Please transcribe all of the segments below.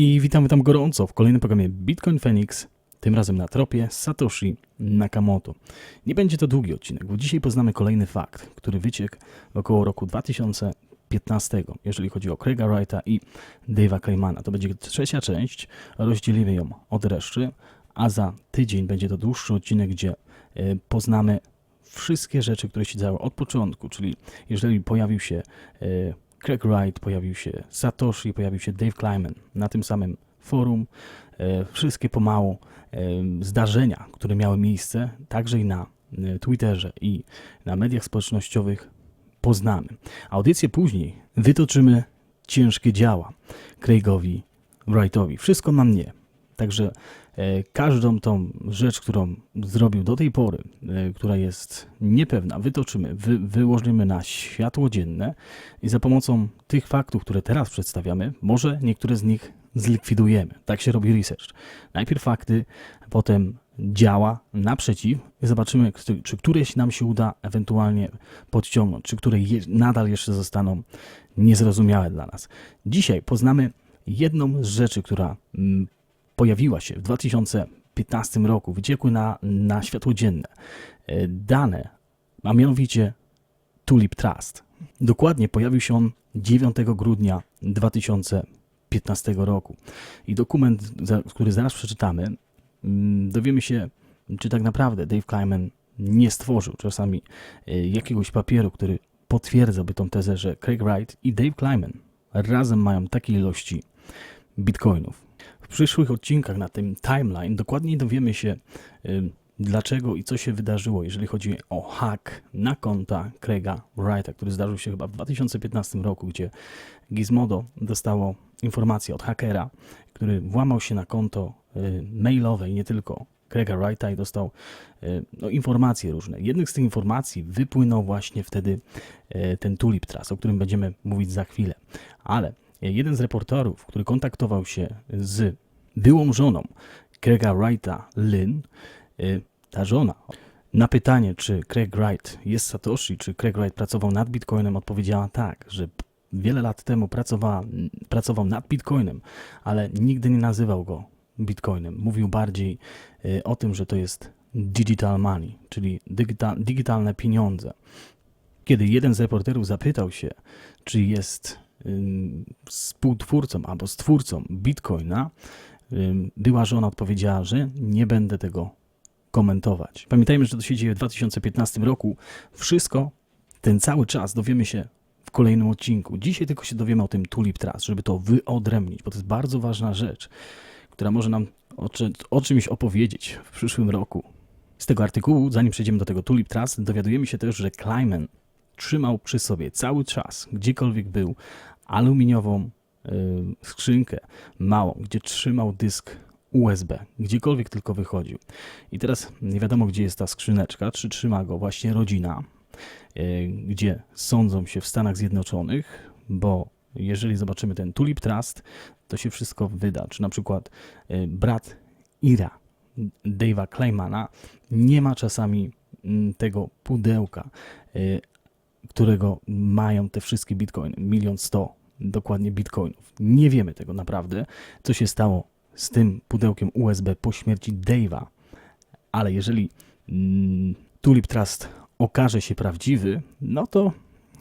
I witamy tam gorąco w kolejnym programie Bitcoin Phoenix, tym razem na tropie Satoshi Nakamoto. Nie będzie to długi odcinek, bo dzisiaj poznamy kolejny fakt, który wyciekł około roku 2015, jeżeli chodzi o Craiga Wrighta i Dave'a Claymana. To będzie trzecia część, rozdzielimy ją od reszty, a za tydzień będzie to dłuższy odcinek, gdzie e, poznamy wszystkie rzeczy, które się działy od początku, czyli jeżeli pojawił się e, Craig Wright, pojawił się Satoshi, pojawił się Dave Kleiman na tym samym forum. E, Wszystkie pomału e, zdarzenia, które miały miejsce, także i na e, Twitterze i na mediach społecznościowych poznamy. Audycję później wytoczymy ciężkie działa Craigowi Wrightowi. Wszystko na mnie. Także e, każdą tą rzecz, którą zrobił do tej pory, e, która jest niepewna, wytoczymy, wy, wyłożymy na światło dzienne i za pomocą tych faktów, które teraz przedstawiamy, może niektóre z nich zlikwidujemy. Tak się robi research. Najpierw fakty, potem działa naprzeciw i zobaczymy, czy, któreś nam się uda ewentualnie podciągnąć, czy które nadal jeszcze zostaną niezrozumiałe dla nas. Dzisiaj poznamy jedną z rzeczy, która mm, pojawiła się w 2015 roku, wyciekły na, na światło dzienne e, dane, a mianowicie Tulip Trust. Dokładnie pojawił się on 9 grudnia 2015 roku. I dokument, który zaraz przeczytamy, mm, dowiemy się, czy tak naprawdę Dave Kleiman nie stworzył czasami e, jakiegoś papieru, który potwierdzałby tą tezę, że Craig Wright i Dave Kleiman razem mają takie ilości bitcoinów. Przyszłych odcinkach na tym timeline dokładniej dowiemy się, dlaczego i co się wydarzyło, jeżeli chodzi o hack na konta Craiga Wrighta, który zdarzył się chyba w 2015 roku, gdzie Gizmodo dostało informację od hakera, który włamał się na konto y, mailowe i nie tylko Craiga Wrighta i dostał y, no, informacje różne. Jednych z tych informacji wypłynął właśnie wtedy y, ten Tulip Trust, o którym będziemy mówić za chwilę. Ale jeden z reporterów, który kontaktował się z byłą żoną Craiga Wrighta, Lynn, y, ta żona na pytanie, czy Craig Wright jest Satoshi, czy Craig Wright pracował nad Bitcoinem, odpowiedziała tak, że wiele lat temu pracowała, pracował nad Bitcoinem, ale nigdy nie nazywał go Bitcoinem. Mówił bardziej y, o tym, że to jest digital money, czyli digita, digitalne pieniądze. Kiedy jeden z reporterów zapytał się, czy jest współtwórcą albo stwórcą Bitcoina, była żona odpowiedziała, że nie będę tego komentować. Pamiętajmy, że to się dzieje w 2015 roku. Wszystko, ten cały czas dowiemy się w kolejnym odcinku. Dzisiaj tylko się dowiemy o tym Tulip Trust, żeby to wyodrębnić, bo to jest bardzo ważna rzecz, która może nam o, czy, o czymś opowiedzieć w przyszłym roku. Z tego artykułu, zanim przejdziemy do tego Tulip Trust, dowiadujemy się też, że Kleiman trzymał przy sobie cały czas, gdziekolwiek był, aluminiową y, skrzynkę małą, gdzie trzymał dysk USB, gdziekolwiek tylko wychodził. I teraz nie wiadomo, gdzie jest ta skrzyneczka, czy trzyma go właśnie rodzina, y, gdzie sądzą się w Stanach Zjednoczonych, bo jeżeli zobaczymy ten Tulip Trust, to się wszystko wyda. Czy na przykład y, brat Ira, Dave'a Claymana, nie ma czasami mm, tego pudełka, którego mają te wszystkie bitcoiny, milion sto dokładnie bitcoinów. Nie wiemy tego naprawdę, co się stało z tym pudełkiem USB po śmierci Dave'a, ale jeżeli mm, Tulip Trust okaże się prawdziwy, no to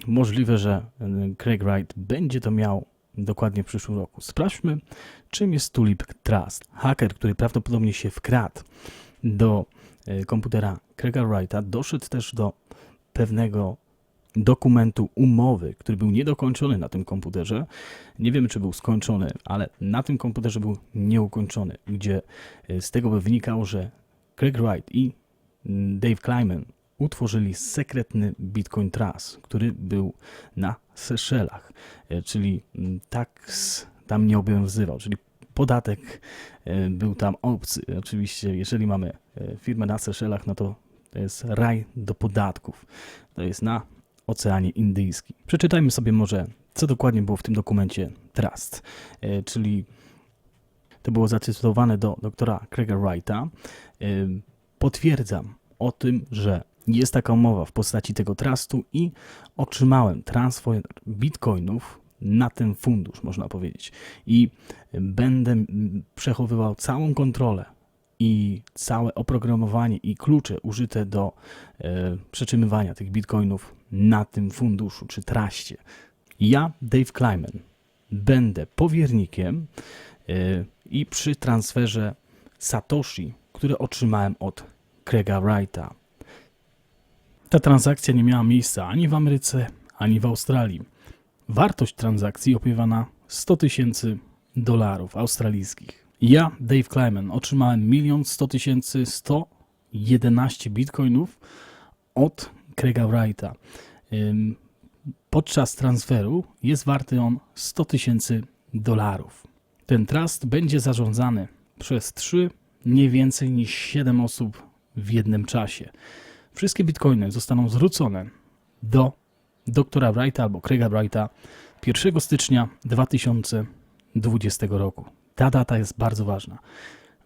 możliwe, że y, Craig Wright będzie to miał dokładnie w przyszłym roku. Sprawdźmy, czym jest Tulip Trust. Haker, który prawdopodobnie się wkradł do y, komputera Craiga Wrighta, doszedł też do pewnego dokumentu umowy, który był niedokończony na tym komputerze. Nie wiemy, czy był skończony, ale na tym komputerze był nieukończony, gdzie y, z tego by wynikało, że Craig Wright i mm, Dave Kleiman utworzyli sekretny Bitcoin Trust, który był na Seszelach, y, czyli mm, tax tam nie obowiązywał, czyli podatek y, był tam obcy. Oczywiście, jeżeli mamy firmę na Seszelach, no to to jest raj do podatków. To jest na Oceanie Indyjskim. Przeczytajmy sobie może, co dokładnie było w tym dokumencie Trust, e, czyli to było zacytowane do doktora Craiga Wrighta. E, Potwierdzam o tym, że jest taka umowa w postaci tego trustu i otrzymałem transfer bitcoinów na ten fundusz, można powiedzieć. I będę przechowywał całą kontrolę i całe oprogramowanie i klucze użyte do e, przetrzymywania tych bitcoinów na tym funduszu czy traście. Ja, Dave Kleiman, będę powiernikiem e, i przy transferze Satoshi, który otrzymałem od Craiga Wrighta. Ta transakcja nie miała miejsca ani w Ameryce, ani w Australii. Wartość transakcji opiewa na 100 tysięcy dolarów australijskich. Ja, Dave Kleiman, otrzymałem 1 100 tysięcy 111 bitcoinów od Craiga Wrighta. Podczas transferu jest warty on 100 tysięcy dolarów. Ten trust będzie zarządzany przez 3, nie więcej niż 7 osób w jednym czasie. Wszystkie bitcoiny zostaną zwrócone do doktora Wrighta albo Craiga Wrighta 1 stycznia 2020 roku. Ta data jest bardzo ważna,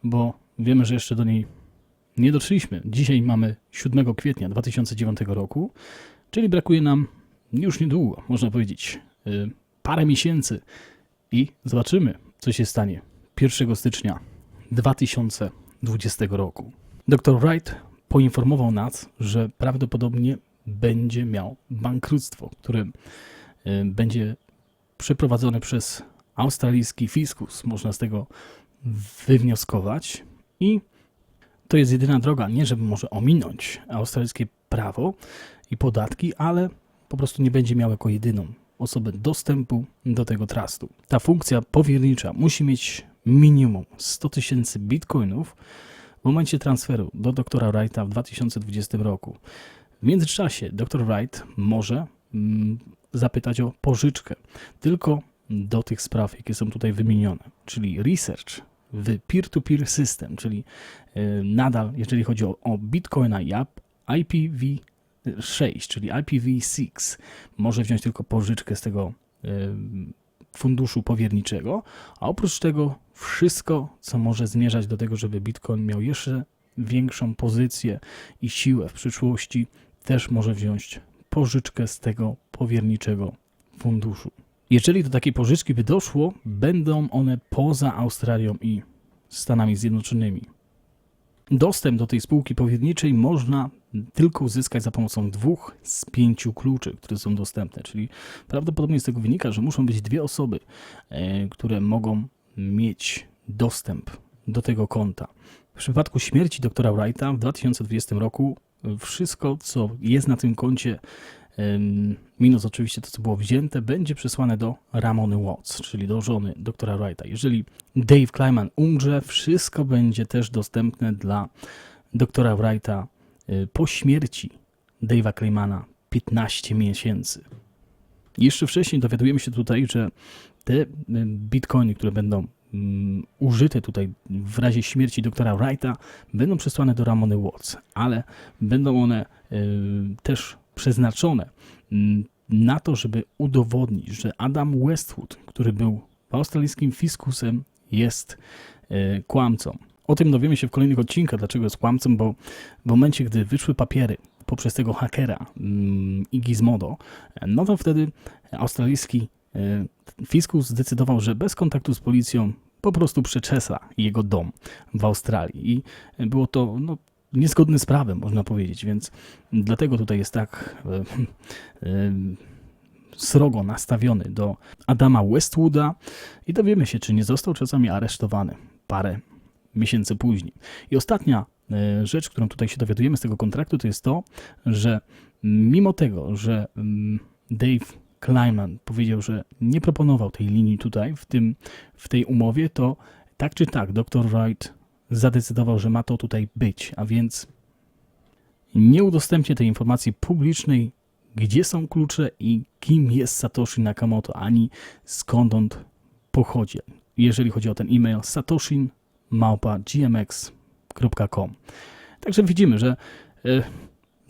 bo wiemy, że jeszcze do niej nie doszliśmy. Dzisiaj mamy 7 kwietnia 2009 roku, czyli brakuje nam już niedługo, można powiedzieć, y, parę miesięcy i zobaczymy, co się stanie 1 stycznia 2020 roku. Dr. Wright poinformował nas, że prawdopodobnie będzie miał bankructwo, które y, będzie przeprowadzone przez australijski fiskus, można z tego wywnioskować. I to jest jedyna droga, nie żeby może ominąć australijskie prawo i podatki, ale po prostu nie będzie miał jako jedyną osobę dostępu do tego trustu. Ta funkcja powiernicza musi mieć minimum 100 tysięcy bitcoinów w momencie transferu do doktora Wrighta w 2020 roku. W międzyczasie dr Wright może mm, zapytać o pożyczkę tylko do tych spraw, jakie są tutaj wymienione, czyli research w peer-to-peer system, czyli y, nadal, jeżeli chodzi o, o Bitcoina i IPv6, czyli IPv6, może wziąć tylko pożyczkę z tego y, funduszu powierniczego, a oprócz tego wszystko, co może zmierzać do tego, żeby Bitcoin miał jeszcze większą pozycję i siłę w przyszłości, też może wziąć pożyczkę z tego powierniczego funduszu. Jeżeli do takiej pożyczki by doszło, będą one poza Australią i Stanami Zjednoczonymi. Dostęp do tej spółki powierniczej można tylko uzyskać za pomocą dwóch z pięciu kluczy, które są dostępne. Czyli prawdopodobnie z tego wynika, że muszą być dwie osoby, e, które mogą mieć dostęp do tego konta. W przypadku śmierci doktora Wrighta w 2020 roku wszystko, co jest na tym koncie, minus oczywiście to, co było wzięte, będzie przesłane do Ramony Watts, czyli do żony doktora Wrighta. Jeżeli Dave Kleiman umrze, wszystko będzie też dostępne dla doktora Wrighta y, po śmierci Dave'a Kleimana 15 miesięcy. Jeszcze wcześniej dowiadujemy się tutaj, że te y, bitcoiny, które będą mm, użyte tutaj w razie śmierci doktora Wrighta, będą przesłane do Ramony Watts, ale będą one y, też przeznaczone mm, na to, żeby udowodnić, że Adam Westwood, który był australijskim fiskusem, jest y, kłamcą. O tym dowiemy się w kolejnych odcinkach, dlaczego jest kłamcą, bo w momencie, gdy wyszły papiery poprzez tego hakera mm, i Gizmodo, no to wtedy australijski e, fiskus zdecydował, że bez kontaktu z policją po prostu przeczesa jego dom w Australii. I było to no, niezgodne z prawem, można powiedzieć, więc dlatego tutaj jest tak e, e, srogo nastawiony do Adama Westwooda i dowiemy się, czy nie został czasami aresztowany parę miesięcy później. I ostatnia e, rzecz, którą tutaj się dowiadujemy z tego kontraktu, to jest to, że mimo tego, że mm, Dave Kleiman powiedział, że nie proponował tej linii tutaj, w, tym, w tej umowie, to tak czy tak dr Wright zadecydował, że ma to tutaj być, a więc nie udostępnię tej informacji publicznej, gdzie są klucze i kim jest Satoshi Nakamoto, ani skąd on pochodzi. Jeżeli chodzi o ten e-mail, satoshin małpa gmx.com. Także widzimy, że e,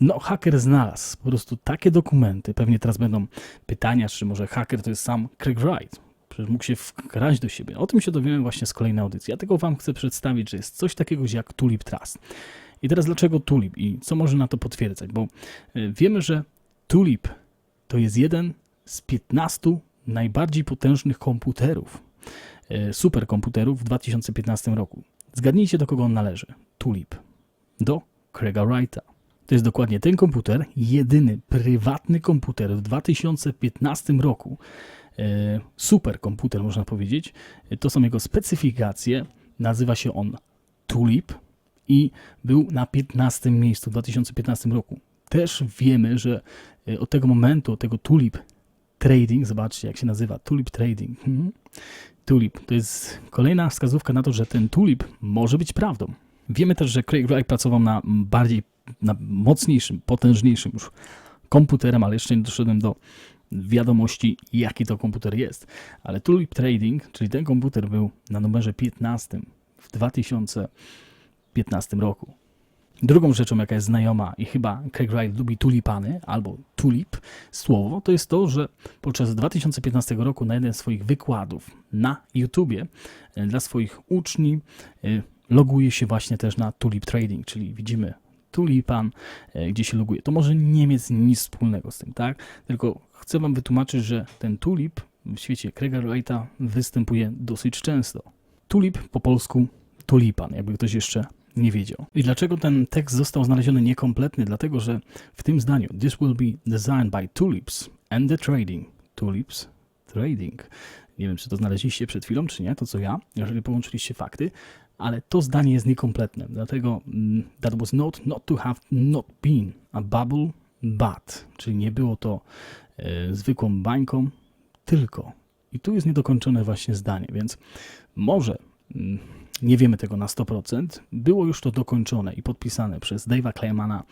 no, haker znalazł po prostu takie dokumenty. Pewnie teraz będą pytania, czy może haker to jest sam Craig Wright. Przecież mógł się wkraść do siebie. O tym się dowiemy właśnie z kolejnej audycji. Ja tego Wam chcę przedstawić, że jest coś takiego jak Tulip Trust. I teraz dlaczego Tulip i co może na to potwierdzać? Bo e, wiemy, że Tulip to jest jeden z 15 najbardziej potężnych komputerów, e, superkomputerów w 2015 roku. Zgadnijcie, do kogo on należy. Tulip. Do Craiga Wrighta. To jest dokładnie ten komputer, jedyny prywatny komputer w 2015 roku. E, superkomputer, można powiedzieć. E, To są jego specyfikacje. Nazywa się on Tulip i był na 15 miejscu w 2015 roku. Też wiemy, że e, od tego momentu, od tego Tulip Trading, zobaczcie jak się nazywa, Tulip Trading. Mhm. Tulip to jest kolejna wskazówka na to, że ten Tulip może być prawdą. Wiemy też, że Craig Wright pracował na bardziej, na mocniejszym, potężniejszym już komputerem, ale jeszcze nie doszedłem do wiadomości, jaki to komputer jest. Ale Tulip Trading, czyli ten komputer był na numerze 15 w 2015 roku. Drugą rzeczą, jaka jest znajoma i chyba Craig Wright lubi tulipany albo tulip słowo, to jest to, że podczas 2015 roku na jeden z swoich wykładów na YouTubie e, dla swoich uczniów e, loguje się właśnie też na Tulip Trading, czyli widzimy tulipan, e, gdzie się loguje. To może nie mieć nic wspólnego z tym, tak? Tylko chcę wam wytłumaczyć, że ten tulip w świecie Wrighta występuje dosyć często. Tulip po polsku tulipan, jakby ktoś jeszcze nie wiedział. I dlaczego ten tekst został znaleziony niekompletny? Dlatego, że w tym zdaniu This will be designed by tulips and the trading. Tulips trading. Nie wiem, czy to znaleźliście przed chwilą, czy nie, to co ja, jeżeli połączyliście fakty, ale to zdanie jest niekompletne. Dlatego mm, that was not, not to have not been a bubble, but. Czyli nie było to e, zwykłą bańką, tylko. I tu jest niedokończone właśnie zdanie, więc może mm, nie wiemy tego na 100%. Było już to dokończone i podpisane przez Dave'a Claymana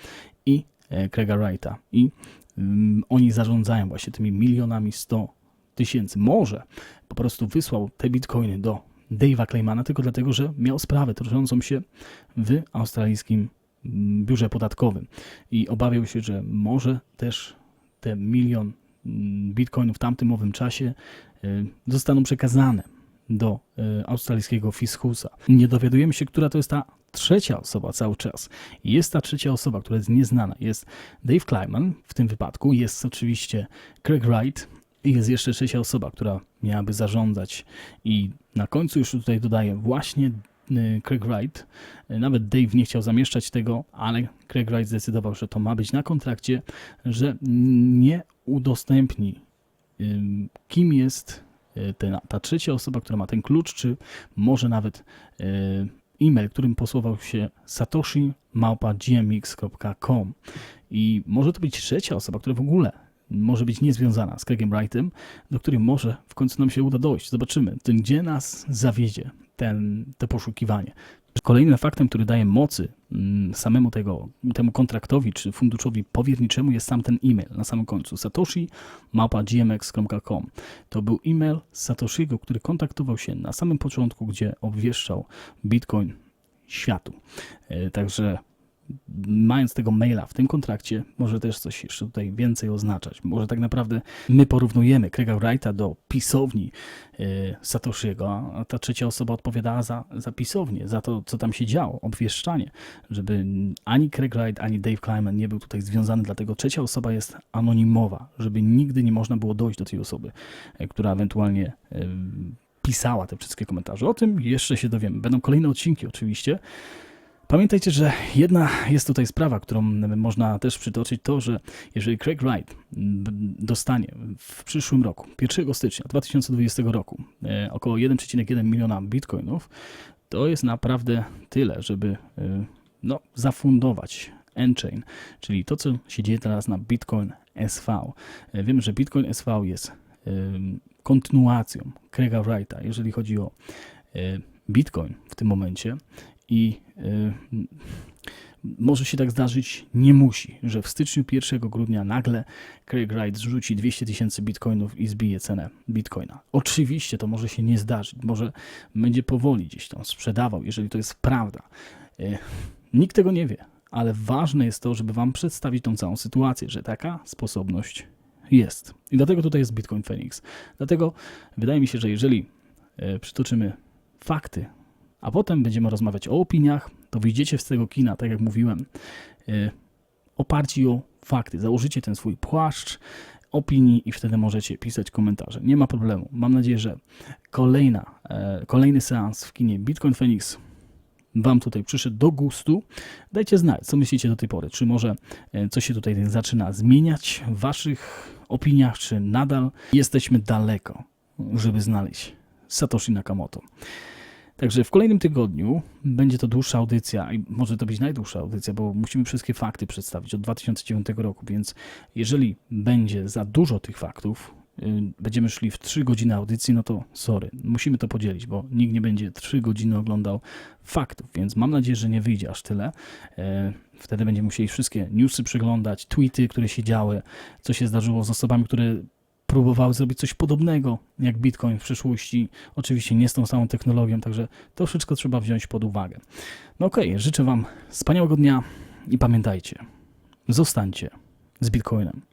i e, Craiga Wrighta. I mm, oni zarządzają właśnie tymi milionami 100 tysięcy. Może po prostu wysłał te bitcoiny do Dave'a Claymana tylko dlatego, że miał sprawę toczącą się w australijskim biurze podatkowym i obawiał się, że może też te milion mm, bitcoinów w tamtym owym czasie y, zostaną przekazane do y, australijskiego fiskusa. Nie dowiadujemy się, która to jest ta trzecia osoba cały czas. Jest ta trzecia osoba, która jest nieznana. Jest Dave Kleiman w tym wypadku, jest oczywiście Craig Wright i jest jeszcze trzecia osoba, która miałaby zarządzać i na końcu już tutaj dodaję właśnie Craig Wright. Nawet Dave nie chciał zamieszczać tego, ale Craig Wright zdecydował, że to ma być na kontrakcie, że nie udostępni kim jest y, ten, ta trzecia osoba, która ma ten klucz, czy może nawet y, e-mail, którym posłował się satoshi małpa i może to być trzecia osoba, która w ogóle może być niezwiązana z Craigiem Wrightem, do której może w końcu nam się uda dojść. Zobaczymy, gdzie nas zawiedzie ten, to poszukiwanie. Kolejnym faktem, który daje mocy mm, samemu tego, temu kontraktowi czy funduszowi powierniczemu jest sam ten e-mail na samym końcu. Satoshi małpa gmx.com. To był e-mail Satoshiego, który kontaktował się na samym początku, gdzie obwieszczał Bitcoin światu. E, Także mając tego maila w tym kontrakcie, może też coś jeszcze tutaj więcej oznaczać. Może tak naprawdę my porównujemy Craiga Wrighta do pisowni e, Satoshiego, a ta trzecia osoba odpowiadała za, za pisownię, za to, co tam się działo, obwieszczanie, żeby ani Craig Wright, ani Dave Kleiman nie był tutaj związany, dlatego trzecia osoba jest anonimowa, żeby nigdy nie można było dojść do tej osoby, e, która ewentualnie e, pisała te wszystkie komentarze. O tym jeszcze się dowiemy. Będą kolejne odcinki oczywiście. Pamiętajcie, że jedna jest tutaj sprawa, którą można też przytoczyć, to, że jeżeli Craig Wright mm, dostanie w przyszłym roku, 1 stycznia 2020 roku, e, około 1,1 miliona bitcoinów, to jest naprawdę tyle, żeby e, no, zafundować Enchain, czyli to, co się dzieje teraz na Bitcoin SV. E, Wiemy, że Bitcoin SV jest kontynuacją Craiga Wrighta, jeżeli chodzi o Bitcoin w tym momencie i y, może się tak zdarzyć, nie musi, że w styczniu 1 grudnia nagle Craig Wright zrzuci 200 tysięcy bitcoinów i zbije cenę bitcoina. Oczywiście to może się nie zdarzyć, może będzie powoli gdzieś tam sprzedawał, jeżeli to jest prawda. Y, Nikt tego nie wie, ale ważne jest to, żeby wam przedstawić tą całą sytuację, że taka sposobność jest. I dlatego tutaj jest Bitcoin Phoenix. Dlatego wydaje mi się, że jeżeli y, przytoczymy fakty a potem będziemy rozmawiać o opiniach, to wyjdziecie z tego kina, tak jak mówiłem, yy, oparci o fakty. Założycie ten swój płaszcz, opinii i wtedy możecie pisać komentarze. Nie ma problemu. Mam nadzieję, że kolejna, e, kolejny seans w kinie Bitcoin Phoenix Wam tutaj przyszedł do gustu. Dajcie znać, co myślicie do tej pory. Czy może e, coś się tutaj zaczyna zmieniać w Waszych opiniach, czy nadal jesteśmy daleko, żeby znaleźć Satoshi Nakamoto. Także w kolejnym tygodniu będzie to dłuższa audycja i może to być najdłuższa audycja, bo musimy wszystkie fakty przedstawić od 2009 roku, więc jeżeli będzie za dużo tych faktów, y, będziemy szli w 3 godziny audycji, no to sorry, musimy to podzielić, bo nikt nie będzie 3 godziny oglądał faktów, więc mam nadzieję, że nie wyjdzie aż tyle. E, Wtedy będziemy musieli wszystkie newsy przeglądać, tweety, które się działy, co się zdarzyło z osobami, które próbowały zrobić coś podobnego jak Bitcoin w przyszłości. Oczywiście nie z tą samą technologią, także to wszystko trzeba wziąć pod uwagę. No okej, życzę Wam wspaniałego dnia i pamiętajcie, zostańcie z Bitcoinem.